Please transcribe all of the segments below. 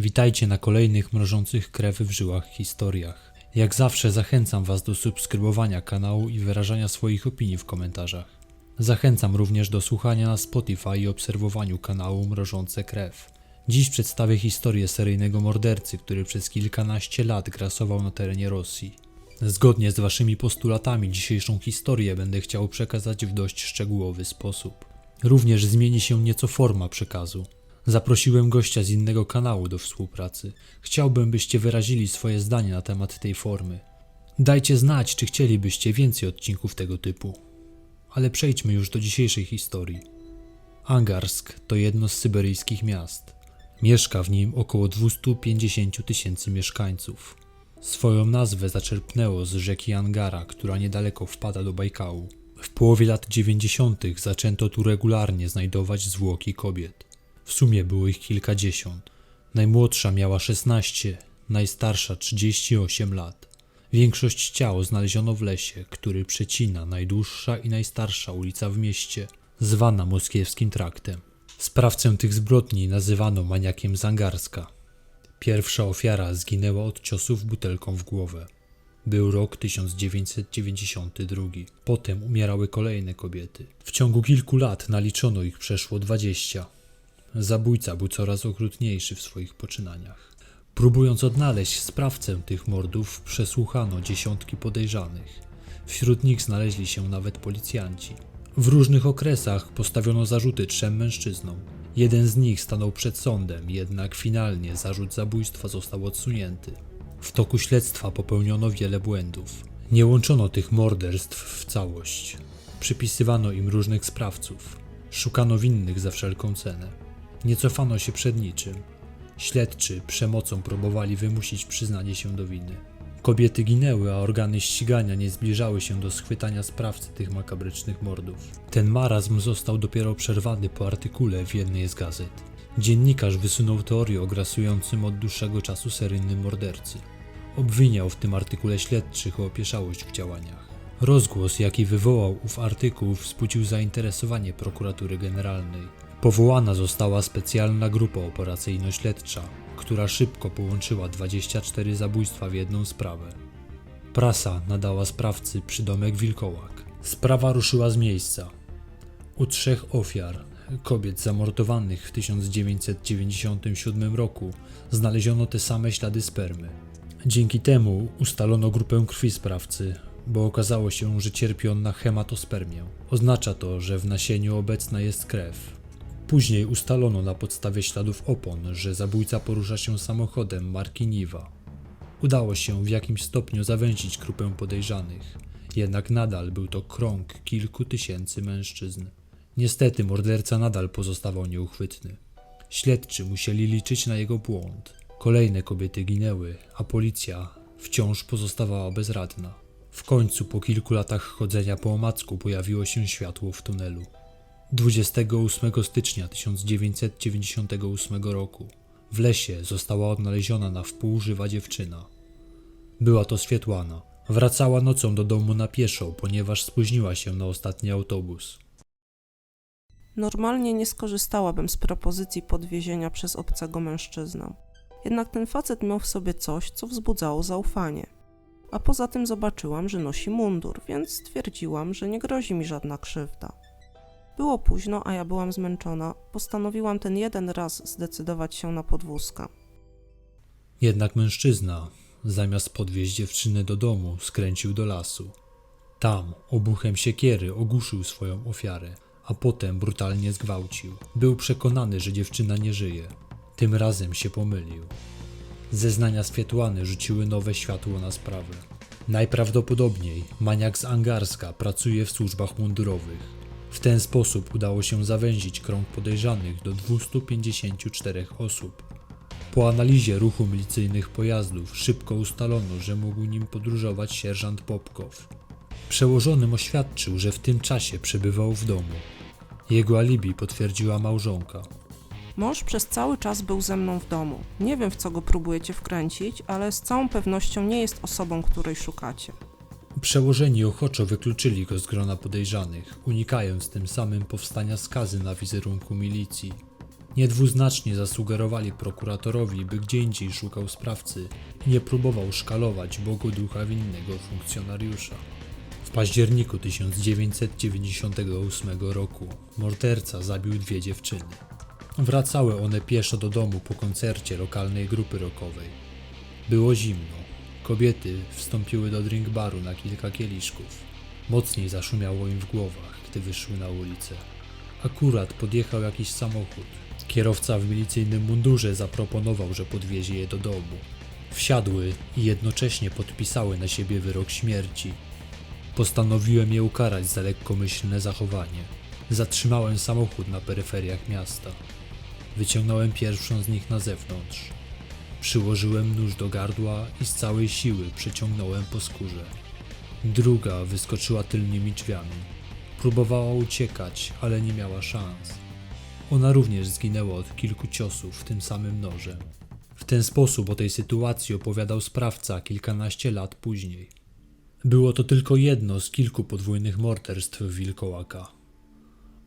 Witajcie na kolejnych mrożących krew w żyłach historiach. Jak zawsze zachęcam Was do subskrybowania kanału i wyrażania swoich opinii w komentarzach. Zachęcam również do słuchania na Spotify i obserwowaniu kanału Mrożące Krew. Dziś przedstawię historię seryjnego mordercy, który przez kilkanaście lat grasował na terenie Rosji. Zgodnie z Waszymi postulatami dzisiejszą historię będę chciał przekazać w dość szczegółowy sposób. Również zmieni się nieco forma przekazu. Zaprosiłem gościa z innego kanału do współpracy. Chciałbym, byście wyrazili swoje zdanie na temat tej formy. Dajcie znać, czy chcielibyście więcej odcinków tego typu. Ale przejdźmy już do dzisiejszej historii. Angarsk to jedno z syberyjskich miast. Mieszka w nim około 250 tysięcy mieszkańców. Swoją nazwę zaczerpnęło z rzeki Angara, która niedaleko wpada do Bajkału. W połowie lat 90. zaczęto tu regularnie znajdować zwłoki kobiet. W sumie było ich kilkadziesiąt. Najmłodsza miała 16, najstarsza 38 lat. Większość ciał znaleziono w lesie, który przecina najdłuższa i najstarsza ulica w mieście, zwana moskiewskim traktem. Sprawcę tych zbrodni nazywano maniakiem z Angarska. Pierwsza ofiara zginęła od ciosów butelką w głowę. Był rok 1992. Potem umierały kolejne kobiety. W ciągu kilku lat naliczono ich przeszło 20. Zabójca był coraz okrutniejszy w swoich poczynaniach. Próbując odnaleźć sprawcę tych mordów, przesłuchano dziesiątki podejrzanych. Wśród nich znaleźli się nawet policjanci. W różnych okresach postawiono zarzuty trzem mężczyznom. Jeden z nich stanął przed sądem, jednak finalnie zarzut zabójstwa został odsunięty. W toku śledztwa popełniono wiele błędów. Nie łączono tych morderstw w całość. Przypisywano im różnych sprawców. Szukano winnych za wszelką cenę. Nie cofano się przed niczym. Śledczy przemocą próbowali wymusić przyznanie się do winy. Kobiety ginęły, a organy ścigania nie zbliżały się do schwytania sprawcy tych makabrycznych mordów. Ten marazm został dopiero przerwany po artykule w jednej z gazet. Dziennikarz wysunął teorię o grasującym od dłuższego czasu seryjnym mordercy. Obwiniał w tym artykule śledczych o opieszałość w działaniach. Rozgłos, jaki wywołał ów artykuł, wzbudził zainteresowanie prokuratury generalnej. Powołana została specjalna grupa operacyjno-śledcza, która szybko połączyła 24 zabójstwa w jedną sprawę. Prasa nadała sprawcy przydomek Wilkołak. Sprawa ruszyła z miejsca. U trzech ofiar, kobiet zamordowanych w 1997 roku, znaleziono te same ślady spermy. Dzięki temu ustalono grupę krwi sprawcy, bo okazało się, że cierpi on na hematospermię. Oznacza to, że w nasieniu obecna jest krew. Później ustalono na podstawie śladów opon, że zabójca porusza się samochodem marki Niwa. Udało się w jakimś stopniu zawęzić grupę podejrzanych, jednak nadal był to krąg kilku tysięcy mężczyzn. Niestety morderca nadal pozostawał nieuchwytny. Śledczy musieli liczyć na jego błąd. Kolejne kobiety ginęły, a policja wciąż pozostawała bezradna. W końcu po kilku latach chodzenia po omacku pojawiło się światło w tunelu. 28 stycznia 1998 roku w lesie została odnaleziona na wpół żywa dziewczyna. Była to Swietłana. Wracała nocą do domu na pieszo, ponieważ spóźniła się na ostatni autobus. Normalnie nie skorzystałabym z propozycji podwiezienia przez obcego mężczyznę. Jednak ten facet miał w sobie coś, co wzbudzało zaufanie. A poza tym zobaczyłam, że nosi mundur, więc stwierdziłam, że nie grozi mi żadna krzywda. Było późno, a ja byłam zmęczona. Postanowiłam ten jeden raz zdecydować się na podwózkę. Jednak mężczyzna, zamiast podwieźć dziewczynę do domu, skręcił do lasu. Tam, obuchem siekiery, ogłuszył swoją ofiarę, a potem brutalnie zgwałcił. Był przekonany, że dziewczyna nie żyje. Tym razem się pomylił. Zeznania Swietłany rzuciły nowe światło na sprawę. Najprawdopodobniej maniak z Angarska pracuje w służbach mundurowych. W ten sposób udało się zawęzić krąg podejrzanych do 254 osób. Po analizie ruchu milicyjnych pojazdów szybko ustalono, że mógł nim podróżować sierżant Popkow. Przełożonym oświadczył, że w tym czasie przebywał w domu. Jego alibi potwierdziła małżonka. Mąż przez cały czas był ze mną w domu. Nie wiem, w co go próbujecie wkręcić, ale z całą pewnością nie jest osobą, której szukacie. Przełożeni ochoczo wykluczyli go z grona podejrzanych, unikając tym samym powstania skazy na wizerunku milicji. Niedwuznacznie zasugerowali prokuratorowi, by gdzie indziej szukał sprawcy i nie próbował szkalować Bogu ducha winnego funkcjonariusza. W październiku 1998 roku morderca zabił dwie dziewczyny. Wracały one pieszo do domu po koncercie lokalnej grupy rockowej. Było zimno. Kobiety wstąpiły do drink baru na kilka kieliszków. Mocniej zaszumiało im w głowach, gdy wyszły na ulicę. Akurat podjechał jakiś samochód. Kierowca w milicyjnym mundurze zaproponował, że podwiezie je do domu. Wsiadły i jednocześnie podpisały na siebie wyrok śmierci. Postanowiłem je ukarać za lekkomyślne zachowanie. Zatrzymałem samochód na peryferiach miasta. Wyciągnąłem pierwszą z nich na zewnątrz. Przyłożyłem nóż do gardła i z całej siły przeciągnąłem po skórze. Druga wyskoczyła tylnymi drzwiami. Próbowała uciekać, ale nie miała szans. Ona również zginęła od kilku ciosów tym samym nożem. W ten sposób o tej sytuacji opowiadał sprawca kilkanaście lat później. Było to tylko jedno z kilku podwójnych morderstw Wilkołaka.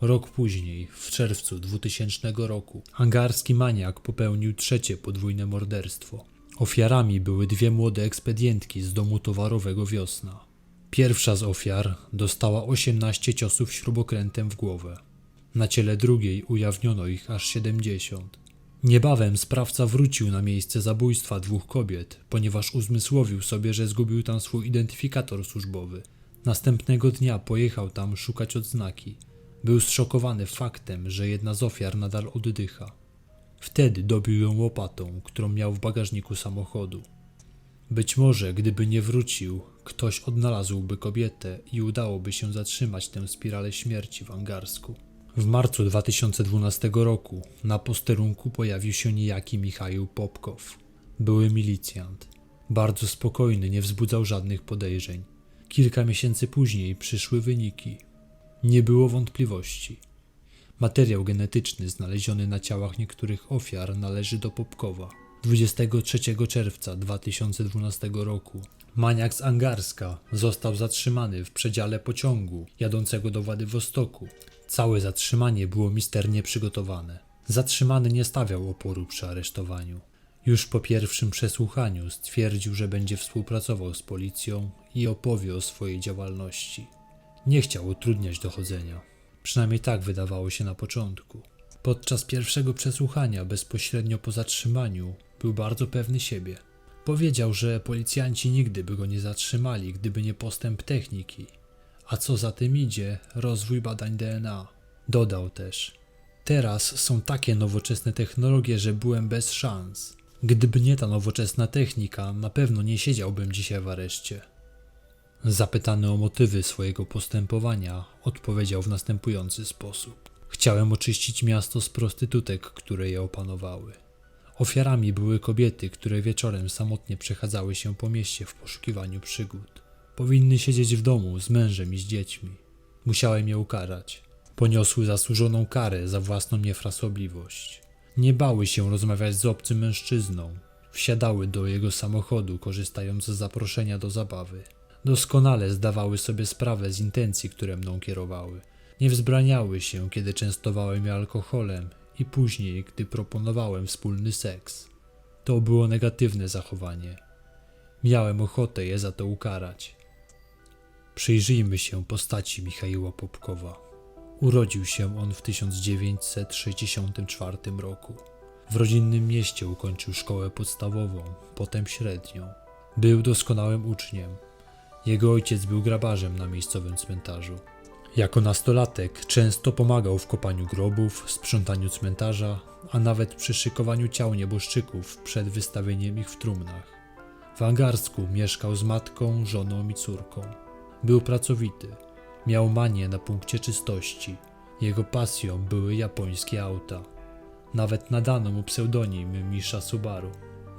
Rok później, w czerwcu 2000 roku, angarski maniak popełnił trzecie podwójne morderstwo. Ofiarami były dwie młode ekspedientki z domu towarowego Wiosna. Pierwsza z ofiar dostała 18 ciosów śrubokrętem w głowę. Na ciele drugiej ujawniono ich aż 70. Niebawem sprawca wrócił na miejsce zabójstwa dwóch kobiet, ponieważ uzmysłowił sobie, że zgubił tam swój identyfikator służbowy. Następnego dnia pojechał tam szukać odznaki. Był zszokowany faktem, że jedna z ofiar nadal oddycha. Wtedy dobił ją łopatą, którą miał w bagażniku samochodu. Być może, gdyby nie wrócił, ktoś odnalazłby kobietę i udałoby się zatrzymać tę spiralę śmierci w Angarsku. W marcu 2012 roku na posterunku pojawił się niejaki Michał Popkow. Były milicjant. Bardzo spokojny, nie wzbudzał żadnych podejrzeń. Kilka miesięcy później przyszły wyniki. Nie było wątpliwości. Materiał genetyczny znaleziony na ciałach niektórych ofiar należy do Popkowa. 23 czerwca 2012 roku maniak z Angarska został zatrzymany w przedziale pociągu jadącego do Władywostoku. Całe zatrzymanie było misternie przygotowane. Zatrzymany nie stawiał oporu przy aresztowaniu. Już po pierwszym przesłuchaniu stwierdził, że będzie współpracował z policją i opowie o swojej działalności. Nie chciał utrudniać dochodzenia. Przynajmniej tak wydawało się na początku. Podczas pierwszego przesłuchania, bezpośrednio po zatrzymaniu, był bardzo pewny siebie. Powiedział, że policjanci nigdy by go nie zatrzymali, gdyby nie postęp techniki, a co za tym idzie, rozwój badań DNA. Dodał też: Teraz są takie nowoczesne technologie, że byłem bez szans. Gdyby nie ta nowoczesna technika, na pewno nie siedziałbym dzisiaj w areszcie. Zapytany o motywy swojego postępowania, odpowiedział w następujący sposób: Chciałem oczyścić miasto z prostytutek, które je opanowały. Ofiarami były kobiety, które wieczorem samotnie przechadzały się po mieście w poszukiwaniu przygód. Powinny siedzieć w domu z mężem i z dziećmi. Musiałem je ukarać. Poniosły zasłużoną karę za własną niefrasobliwość. Nie bały się rozmawiać z obcym mężczyzną. Wsiadały do jego samochodu, korzystając z zaproszenia do zabawy. Doskonale zdawały sobie sprawę z intencji, które mną kierowały. Nie wzbraniały się, kiedy częstowałem je alkoholem i później, gdy proponowałem wspólny seks. To było negatywne zachowanie. Miałem ochotę je za to ukarać. Przyjrzyjmy się postaci Michaiła Popkowa. Urodził się on w 1964 roku. W rodzinnym mieście ukończył szkołę podstawową, potem średnią. Był doskonałym uczniem. Jego ojciec był grabarzem na miejscowym cmentarzu. Jako nastolatek często pomagał w kopaniu grobów, sprzątaniu cmentarza, a nawet przy szykowaniu ciał nieboszczyków przed wystawieniem ich w trumnach. W Angarsku mieszkał z matką, żoną i córką. Był pracowity. Miał manię na punkcie czystości. Jego pasją były japońskie auta. Nawet nadano mu pseudonim Misha Subaru.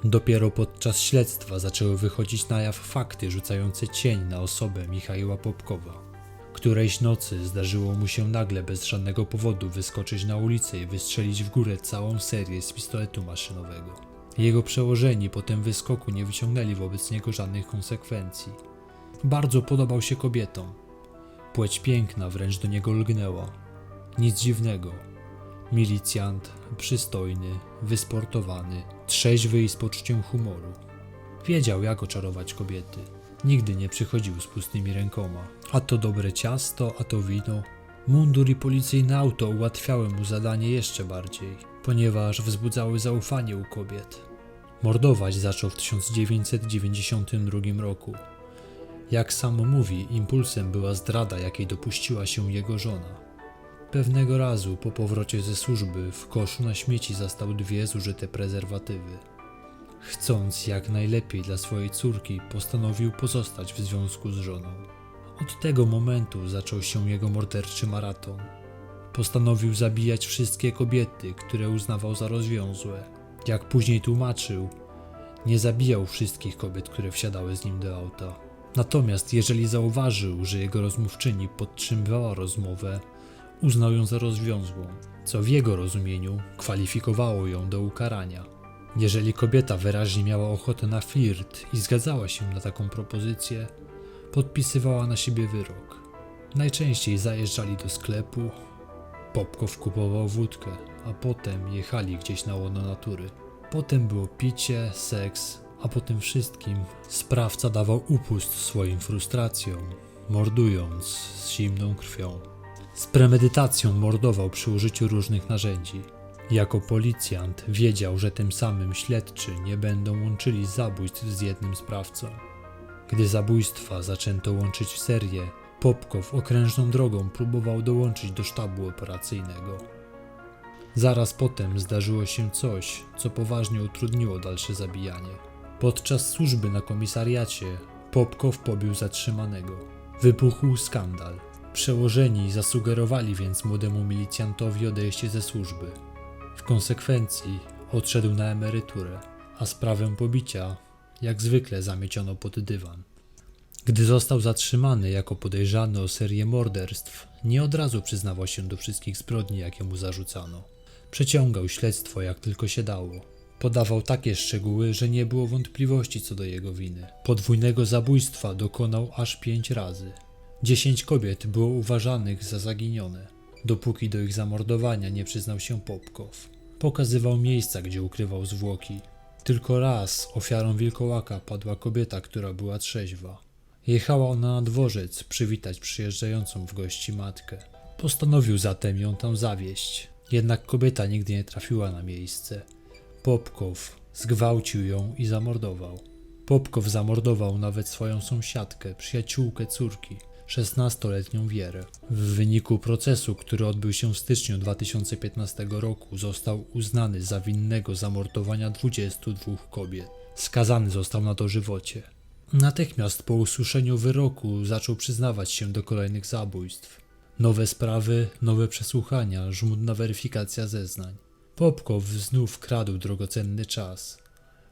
Dopiero podczas śledztwa zaczęły wychodzić na jaw fakty rzucające cień na osobę Michaiła Popkowa. Którejś nocy zdarzyło mu się nagle bez żadnego powodu wyskoczyć na ulicę i wystrzelić w górę całą serię z pistoletu maszynowego. Jego przełożeni po tym wyskoku nie wyciągnęli wobec niego żadnych konsekwencji. Bardzo podobał się kobietom. Płeć piękna wręcz do niego lgnęła. Nic dziwnego. Milicjant, przystojny, wysportowany, trzeźwy i z poczuciem humoru. Wiedział, jak oczarować kobiety. Nigdy nie przychodził z pustymi rękoma. A to dobre ciasto, a to wino. Mundur i policyjne auto ułatwiały mu zadanie jeszcze bardziej, ponieważ wzbudzały zaufanie u kobiet. Mordować zaczął w 1992 roku. Jak sam mówi, impulsem była zdrada, jakiej dopuściła się jego żona. Pewnego razu po powrocie ze służby w koszu na śmieci zastał dwie zużyte prezerwatywy. Chcąc jak najlepiej dla swojej córki, postanowił pozostać w związku z żoną. Od tego momentu zaczął się jego morderczy maraton. Postanowił zabijać wszystkie kobiety, które uznawał za rozwiązłe. Jak później tłumaczył, nie zabijał wszystkich kobiet, które wsiadały z nim do auta. Natomiast jeżeli zauważył, że jego rozmówczyni podtrzymywała rozmowę, uznał ją za rozwiązłą, co w jego rozumieniu kwalifikowało ją do ukarania. Jeżeli kobieta wyraźnie miała ochotę na flirt i zgadzała się na taką propozycję, podpisywała na siebie wyrok. Najczęściej zajeżdżali do sklepu, Popkow kupował wódkę, a potem jechali gdzieś na łono natury. Potem było picie, seks, a po tym wszystkim sprawca dawał upust swoim frustracjom, mordując z zimną krwią. Z premedytacją mordował przy użyciu różnych narzędzi. Jako policjant wiedział, że tym samym śledczy nie będą łączyli zabójstw z jednym sprawcą. Gdy zabójstwa zaczęto łączyć w serię, Popkow okrężną drogą próbował dołączyć do sztabu operacyjnego. Zaraz potem zdarzyło się coś, co poważnie utrudniło dalsze zabijanie. Podczas służby na komisariacie Popkow pobił zatrzymanego. Wybuchł skandal. Przełożeni zasugerowali więc młodemu milicjantowi odejście ze służby. W konsekwencji odszedł na emeryturę, a sprawę pobicia jak zwykle zamieciono pod dywan. Gdy został zatrzymany jako podejrzany o serię morderstw, nie od razu przyznawał się do wszystkich zbrodni, jakie mu zarzucano. Przeciągał śledztwo jak tylko się dało. Podawał takie szczegóły, że nie było wątpliwości co do jego winy. Podwójnego zabójstwa dokonał aż pięć razy. Dziesięć kobiet było uważanych za zaginione, dopóki do ich zamordowania nie przyznał się Popkow. Pokazywał miejsca, gdzie ukrywał zwłoki. Tylko raz ofiarą wilkołaka padła kobieta, która była trzeźwa. Jechała ona na dworzec przywitać przyjeżdżającą w gości matkę. Postanowił zatem ją tam zawieść. Jednak kobieta nigdy nie trafiła na miejsce. Popkow zgwałcił ją i zamordował. Popkow zamordował nawet swoją sąsiadkę, przyjaciółkę córki, 16-letnią Wierę. W wyniku procesu, który odbył się w styczniu 2015 roku, został uznany za winnego zamordowania 22 kobiet. Skazany został na dożywocie. Natychmiast po usłyszeniu wyroku zaczął przyznawać się do kolejnych zabójstw. Nowe sprawy, nowe przesłuchania, żmudna weryfikacja zeznań. Popkow znów kradł drogocenny czas.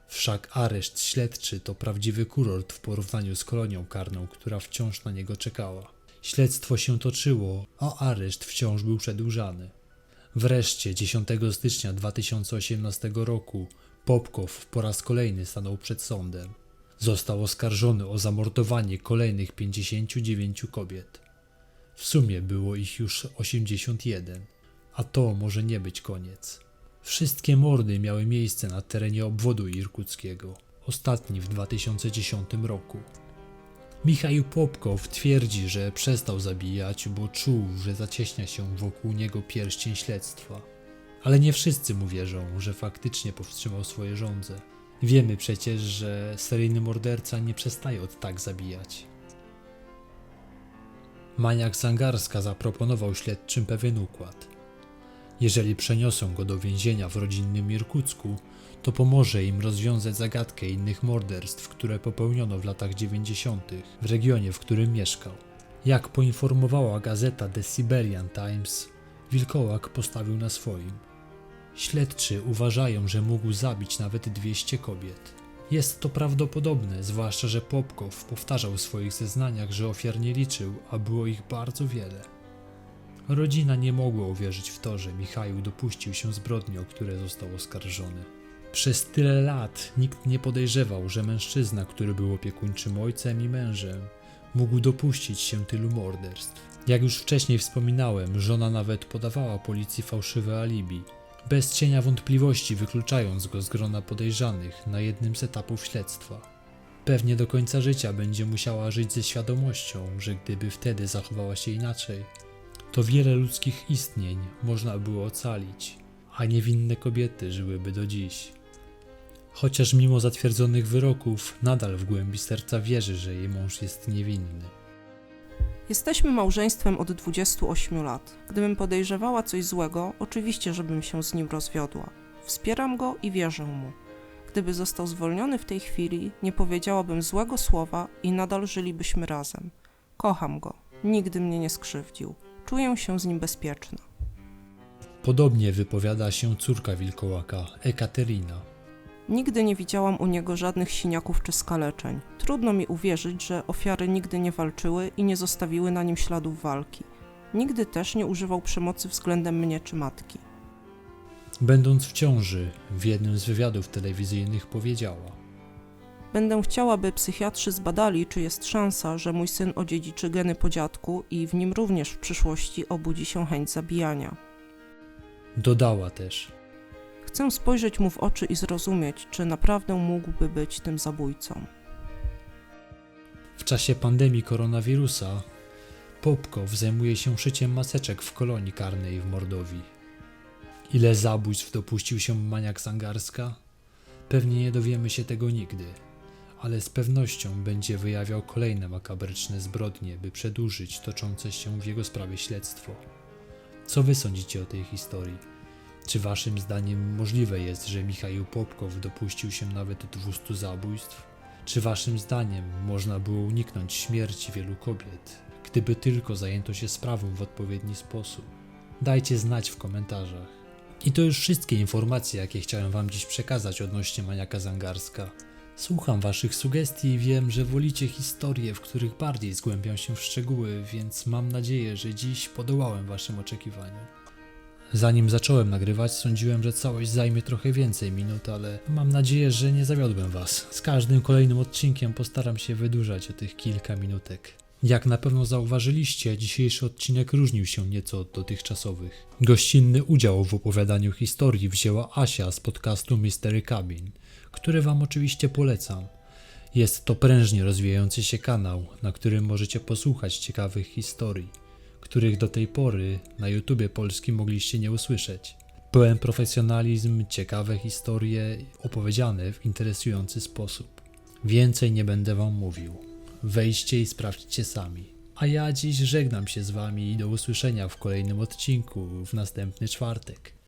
Wszak areszt śledczy to prawdziwy kurort w porównaniu z kolonią karną, która wciąż na niego czekała. Śledztwo się toczyło, a areszt wciąż był przedłużany. Wreszcie 10 stycznia 2018 roku Popkow po raz kolejny stanął przed sądem. Został oskarżony o zamordowanie kolejnych 59 kobiet. W sumie było ich już 81, a to może nie być koniec. Wszystkie mordy miały miejsce na terenie obwodu irkuckiego, ostatni w 2010 roku. Michał Popkow twierdzi, że przestał zabijać, bo czuł, że zacieśnia się wokół niego pierścień śledztwa. Ale nie wszyscy mu wierzą, że faktycznie powstrzymał swoje żądze. Wiemy przecież, że seryjny morderca nie przestaje od tak zabijać. Maniak Zangarska zaproponował śledczym pewien układ. Jeżeli przeniosą go do więzienia w rodzinnym Irkucku, to pomoże im rozwiązać zagadkę innych morderstw, które popełniono w latach 90. w regionie, w którym mieszkał. Jak poinformowała gazeta The Siberian Times, Wilkołak postawił na swoim. Śledczy uważają, że mógł zabić nawet 200 kobiet. Jest to prawdopodobne, zwłaszcza że Popkow powtarzał w swoich zeznaniach, że ofiar nie liczył, a było ich bardzo wiele. Rodzina nie mogła uwierzyć w to, że Michał dopuścił się zbrodni, o które został oskarżony. Przez tyle lat nikt nie podejrzewał, że mężczyzna, który był opiekuńczym ojcem i mężem, mógł dopuścić się tylu morderstw. Jak już wcześniej wspominałem, żona nawet podawała policji fałszywe alibi. bez cienia wątpliwości wykluczając go z grona podejrzanych na jednym z etapów śledztwa. Pewnie do końca życia będzie musiała żyć ze świadomością, że gdyby wtedy zachowała się inaczej, to wiele ludzkich istnień można było ocalić, a niewinne kobiety żyłyby do dziś. Chociaż mimo zatwierdzonych wyroków, nadal w głębi serca wierzy, że jej mąż jest niewinny. Jesteśmy małżeństwem od 28 lat. Gdybym podejrzewała coś złego, oczywiście, żebym się z nim rozwiodła. Wspieram go i wierzę mu. Gdyby został zwolniony w tej chwili, nie powiedziałabym złego słowa i nadal żylibyśmy razem. Kocham go. Nigdy mnie nie skrzywdził. Czuję się z nim bezpieczna. Podobnie wypowiada się córka wilkołaka, Ekaterina. Nigdy nie widziałam u niego żadnych siniaków czy skaleczeń. Trudno mi uwierzyć, że ofiary nigdy nie walczyły i nie zostawiły na nim śladów walki. Nigdy też nie używał przemocy względem mnie czy matki. Będąc w ciąży, w jednym z wywiadów telewizyjnych powiedziała: Będę chciała, by psychiatrzy zbadali, czy jest szansa, że mój syn odziedziczy geny po dziadku i w nim również w przyszłości obudzi się chęć zabijania. Dodała też: Chcę spojrzeć mu w oczy i zrozumieć, czy naprawdę mógłby być tym zabójcą. W czasie pandemii koronawirusa Popkow zajmuje się szyciem maseczek w kolonii karnej w Mordowii. Ile zabójstw dopuścił się maniak z Angarska? Pewnie nie dowiemy się tego nigdy, ale z pewnością będzie wyjawiał kolejne makabryczne zbrodnie, by przedłużyć toczące się w jego sprawie śledztwo. Co wy sądzicie o tej historii? Czy waszym zdaniem możliwe jest, że Michał Popkow dopuścił się nawet 200 zabójstw? Czy waszym zdaniem można było uniknąć śmierci wielu kobiet, gdyby tylko zajęto się sprawą w odpowiedni sposób? Dajcie znać w komentarzach. I to już wszystkie informacje, jakie chciałem wam dziś przekazać odnośnie maniaka Zangarska. Słucham waszych sugestii i wiem, że wolicie historie, w których bardziej zgłębiam się w szczegóły, więc mam nadzieję, że dziś podołałem waszym oczekiwaniom. Zanim zacząłem nagrywać, sądziłem, że całość zajmie trochę więcej minut, ale mam nadzieję, że nie zawiodłem Was. Z każdym kolejnym odcinkiem postaram się wydłużać o tych kilka minutek. Jak na pewno zauważyliście, dzisiejszy odcinek różnił się nieco od dotychczasowych. Gościnny udział w opowiadaniu historii wzięła Asia z podcastu Mystery Cabin, który Wam oczywiście polecam. Jest to prężnie rozwijający się kanał, na którym możecie posłuchać ciekawych historii których do tej pory na YouTubie polskim mogliście nie usłyszeć. Pełen profesjonalizm, ciekawe historie opowiedziane w interesujący sposób. Więcej nie będę Wam mówił. Wejdźcie i sprawdźcie sami. A ja dziś żegnam się z Wami i do usłyszenia w kolejnym odcinku w następny czwartek.